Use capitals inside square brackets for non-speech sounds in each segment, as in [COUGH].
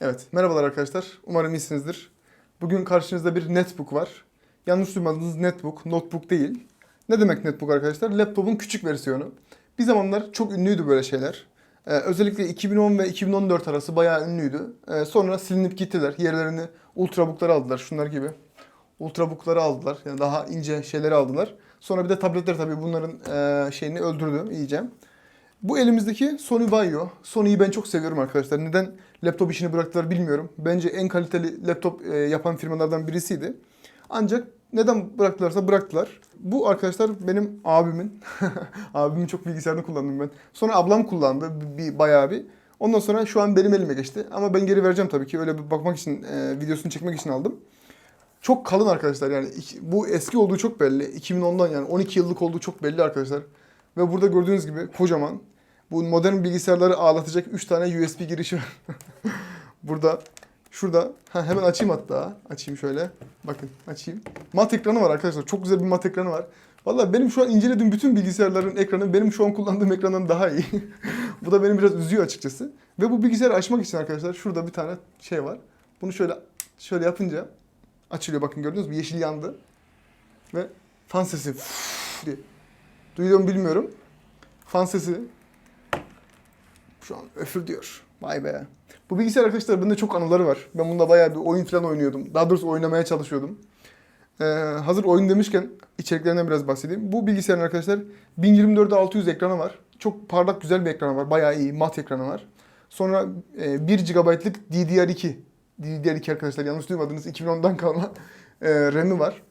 Evet, merhabalar arkadaşlar. Umarım iyisinizdir. Bugün karşınızda bir netbook var. Yanlış duymadınız netbook, notebook değil. Ne demek netbook arkadaşlar? Laptopun küçük versiyonu. Bir zamanlar çok ünlüydü böyle şeyler. Ee, özellikle 2010 ve 2014 arası bayağı ünlüydü. Ee, sonra silinip gittiler. Yerlerini ultrabooklara aldılar, şunlar gibi. Ultrabookları aldılar. Yani daha ince şeyleri aldılar. Sonra bir de tabletler tabii bunların e, şeyini öldürdü iyice. Bu elimizdeki Sony Vaio. Sony'yi ben çok seviyorum arkadaşlar. Neden laptop işini bıraktılar bilmiyorum. Bence en kaliteli laptop e, yapan firmalardan birisiydi. Ancak neden bıraktılarsa bıraktılar. Bu arkadaşlar benim abimin. [LAUGHS] abimin çok bilgisayarını kullandım ben. Sonra ablam kullandı bir, bayağı bir. Ondan sonra şu an benim elime geçti. Ama ben geri vereceğim tabii ki. Öyle bir bakmak için, e, videosunu çekmek için aldım. Çok kalın arkadaşlar yani bu eski olduğu çok belli. 2010'dan yani 12 yıllık olduğu çok belli arkadaşlar. Ve burada gördüğünüz gibi kocaman. Bu modern bilgisayarları ağlatacak 3 tane USB girişi var. [LAUGHS] burada şurada ha, hemen açayım hatta. Açayım şöyle. Bakın açayım. Mat ekranı var arkadaşlar. Çok güzel bir mat ekranı var. Vallahi benim şu an incelediğim bütün bilgisayarların ekranı benim şu an kullandığım ekrandan daha iyi. [LAUGHS] bu da beni biraz üzüyor açıkçası. Ve bu bilgisayarı açmak için arkadaşlar şurada bir tane şey var. Bunu şöyle şöyle yapınca açılıyor. Bakın gördünüz mü? Yeşil yandı. Ve fan sesi diye. Duyuyor mu bilmiyorum. Fan sesi şu an öfür diyor. Vay be. Bu bilgisayar arkadaşlar bende çok anıları var. Ben bunda bayağı bir oyun falan oynuyordum. Daha doğrusu oynamaya çalışıyordum. Ee, hazır oyun demişken içeriklerinden biraz bahsedeyim. Bu bilgisayarın arkadaşlar 1024'e 600 ekranı var. Çok parlak güzel bir ekranı var. Bayağı iyi mat ekranı var. Sonra e, 1 GB'lık DDR2. DDR2 arkadaşlar yanlış duymadınız. 2010'dan kalma e, RAM'i var.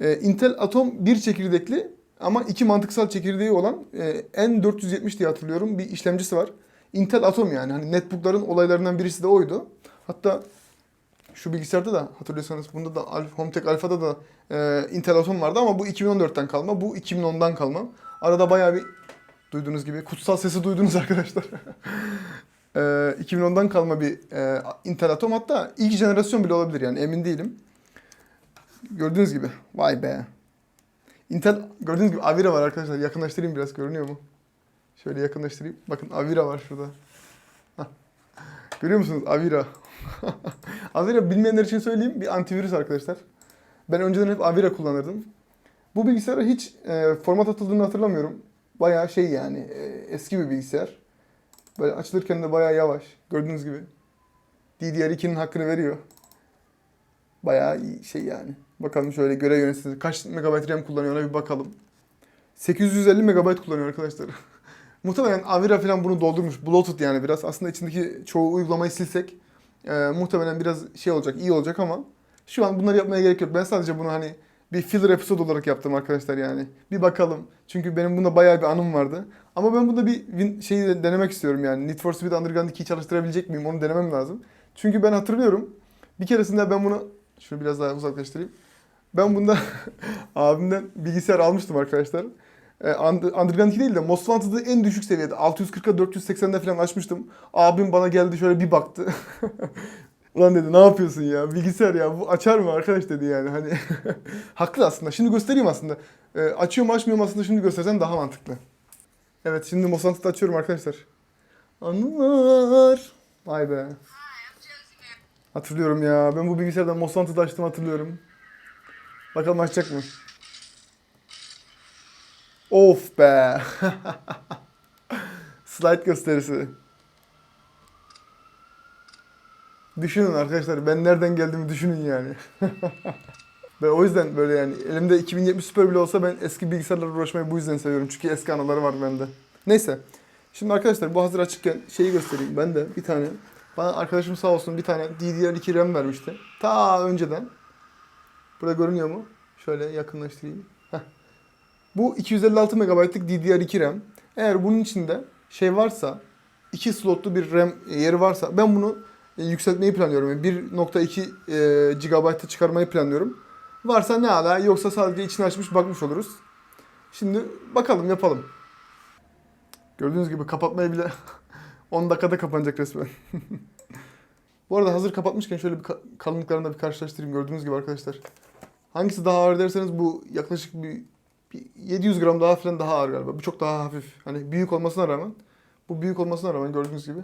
E, Intel Atom 1 çekirdekli ama iki mantıksal çekirdeği olan e, N470 diye hatırlıyorum bir işlemcisi var. Intel Atom yani hani netbookların olaylarından birisi de oydu. Hatta şu bilgisayarda da hatırlıyorsanız bunda da Al- Hometech Alpha'da da e, Intel Atom vardı ama bu 2014'ten kalma. Bu 2010'dan kalma. Arada bayağı bir duyduğunuz gibi kutsal sesi duydunuz [LAUGHS] arkadaşlar. [LAUGHS] e, 2010'dan kalma bir e, Intel Atom hatta ilk jenerasyon bile olabilir yani emin değilim. Gördüğünüz gibi. Vay be. Intel gördüğünüz gibi Avira var arkadaşlar. Yakınlaştırayım biraz görünüyor mu? Şöyle yakınlaştırayım. Bakın Avira var şurada. Görüyor musunuz? Avira. [LAUGHS] Avira bilmeyenler için söyleyeyim. Bir antivirüs arkadaşlar. Ben önceden hep Avira kullanırdım. Bu bilgisayara hiç e, format atıldığını hatırlamıyorum. Bayağı şey yani e, eski bir bilgisayar. Böyle açılırken de bayağı yavaş. Gördüğünüz gibi. DDR2'nin hakkını veriyor. Bayağı şey yani. Bakalım şöyle görev yönetisi. Kaç MB RAM kullanıyor ona bir bakalım. 850 MB kullanıyor arkadaşlar. [LAUGHS] muhtemelen Avira falan bunu doldurmuş. Bloated yani biraz. Aslında içindeki çoğu uygulamayı silsek e, muhtemelen biraz şey olacak, iyi olacak ama şu an bunları yapmaya gerek yok. Ben sadece bunu hani bir filler episode olarak yaptım arkadaşlar yani. Bir bakalım. Çünkü benim bunda bayağı bir anım vardı. Ama ben bunda bir şeyi de denemek istiyorum yani. Need for Speed Underground 2'yi çalıştırabilecek miyim onu denemem lazım. Çünkü ben hatırlıyorum. Bir keresinde ben bunu şunu biraz daha uzaklaştırayım. Ben bunda [LAUGHS] abimden bilgisayar almıştım arkadaşlar. Und- Underground 2 değil de Most Wanted'ı en düşük seviyede 640'a 480'de falan açmıştım. Abim bana geldi şöyle bir baktı. [LAUGHS] Ulan dedi ne yapıyorsun ya bilgisayar ya bu açar mı arkadaş dedi yani hani. [LAUGHS] Haklı aslında şimdi göstereyim aslında. Ee, açıyor mu açmıyor mu aslında şimdi göstersen daha mantıklı. Evet şimdi Most Wanted'ı açıyorum arkadaşlar. Anılar. Vay be. Hatırlıyorum ya. Ben bu bilgisayardan Most Wanted'ı açtım hatırlıyorum. Bakalım açacak mı? Of be. [LAUGHS] Slide gösterisi. Düşünün arkadaşlar ben nereden geldiğimi düşünün yani. [LAUGHS] Ve o yüzden böyle yani elimde 2070 Super bile olsa ben eski bilgisayarlarla uğraşmayı bu yüzden seviyorum. Çünkü eski anıları var bende. Neyse. Şimdi arkadaşlar bu hazır açıkken şeyi göstereyim. Ben de bir tane bana arkadaşım sağ olsun bir tane DDR2 RAM vermişti. Ta önceden. Burada görünüyor mu? Şöyle yakınlaştırayım. Heh. Bu 256 MB'lık DDR2 RAM. Eğer bunun içinde şey varsa, iki slotlu bir RAM yeri varsa ben bunu e, yükseltmeyi planlıyorum. Yani 1.2 e, GB'a çıkarmayı planlıyorum. Varsa ne ala yoksa sadece içini açmış bakmış oluruz. Şimdi bakalım yapalım. Gördüğünüz gibi kapatmayı bile [LAUGHS] 10 dakikada kapanacak resmen. [LAUGHS] Bu arada hazır kapatmışken şöyle bir ka- kalınlıklarını da bir karşılaştırayım. Gördüğünüz gibi arkadaşlar. Hangisi daha ağır derseniz bu yaklaşık bir, bir 700 gram daha falan daha ağır galiba. Bu çok daha hafif. Hani büyük olmasına rağmen bu büyük olmasına rağmen gördüğünüz gibi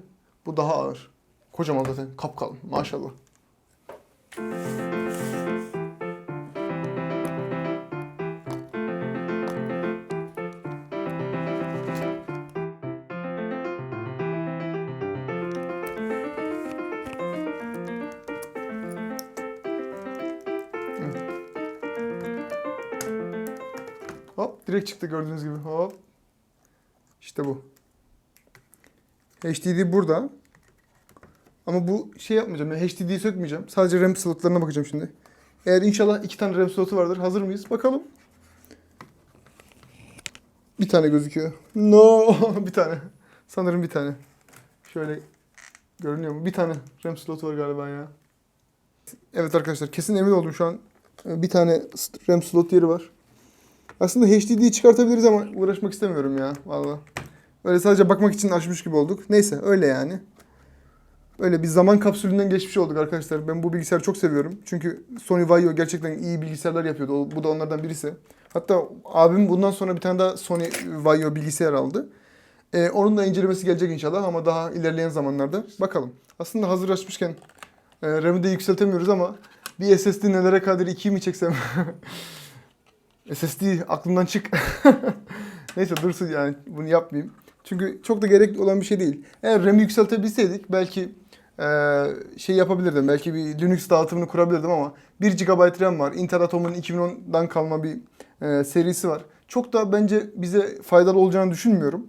bu daha ağır. Kocaman zaten kapkalın maşallah. Hop direkt çıktı gördüğünüz gibi. Hop. İşte bu. HDD burada. Ama bu şey yapmayacağım. Yani HDD'yi sökmeyeceğim. Sadece RAM slotlarına bakacağım şimdi. Eğer inşallah iki tane RAM slotu vardır. Hazır mıyız? Bakalım. Bir tane gözüküyor. No! [LAUGHS] bir tane. Sanırım bir tane. Şöyle görünüyor mu? Bir tane RAM slotu var galiba ya. Evet arkadaşlar kesin emin oldum şu an. Bir tane RAM slot yeri var. Aslında HDD'yi çıkartabiliriz ama uğraşmak istemiyorum ya valla. Öyle sadece bakmak için açmış gibi olduk. Neyse öyle yani. Öyle bir zaman kapsülünden geçmiş olduk arkadaşlar. Ben bu bilgisayarı çok seviyorum. Çünkü Sony Vaio gerçekten iyi bilgisayarlar yapıyordu. Bu da onlardan birisi. Hatta abim bundan sonra bir tane daha Sony Vaio bilgisayar aldı. Ee, onun da incelemesi gelecek inşallah ama daha ilerleyen zamanlarda. Bakalım. Aslında hazır açmışken e, RAM'i de yükseltemiyoruz ama bir SSD nelere kadir 2 mi çeksem? [LAUGHS] SSD aklımdan çık. [LAUGHS] Neyse dursun yani bunu yapmayayım. Çünkü çok da gerekli olan bir şey değil. Eğer RAM'i yükseltebilseydik belki eee, şey yapabilirdim. Belki bir Linux dağıtımını kurabilirdim ama 1 GB RAM var. Intel Atom'un 2010'dan kalma bir eee, serisi var. Çok da bence bize faydalı olacağını düşünmüyorum.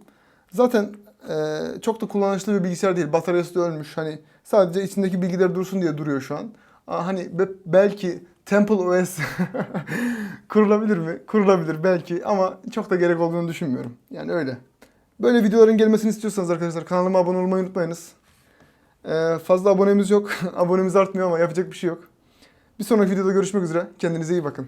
Zaten eee, çok da kullanışlı bir bilgisayar değil. Bataryası da ölmüş. Hani sadece içindeki bilgiler dursun diye duruyor şu an. Hani be- belki Temple OS [LAUGHS] kurulabilir mi? Kurulabilir belki ama çok da gerek olduğunu düşünmüyorum. Yani öyle. Böyle videoların gelmesini istiyorsanız arkadaşlar kanalıma abone olmayı unutmayınız. Ee, fazla abonemiz yok. [LAUGHS] Abonemiz artmıyor ama yapacak bir şey yok. Bir sonraki videoda görüşmek üzere. Kendinize iyi bakın.